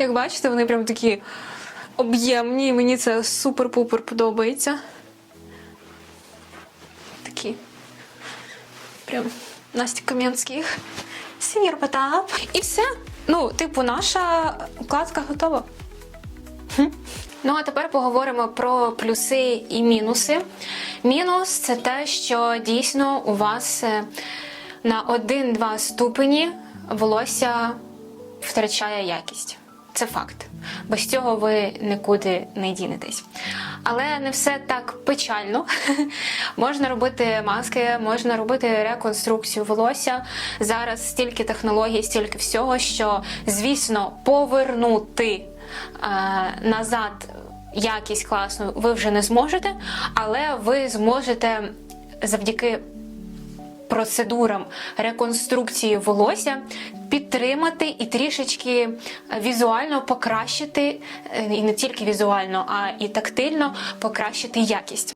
Як бачите, вони прям такі об'ємні, і мені це супер-пупер подобається. Такі. Прям Настя Кам'янських. Сеньор Потап. І все. Ну, типу, наша укладка готова. Ну, а тепер поговоримо про плюси і мінуси. Мінус це те, що дійсно у вас е, на 1-2 ступені волосся втрачає якість. Це факт. Без цього ви нікуди не дінетесь. Але не все так печально. можна робити маски, можна робити реконструкцію волосся. Зараз стільки технологій, стільки всього, що, звісно, повернути е, назад якість класну ви вже не зможете, але ви зможете завдяки процедурам реконструкції волосся підтримати і трішечки візуально покращити, е, і не тільки візуально, а і тактильно покращити якість.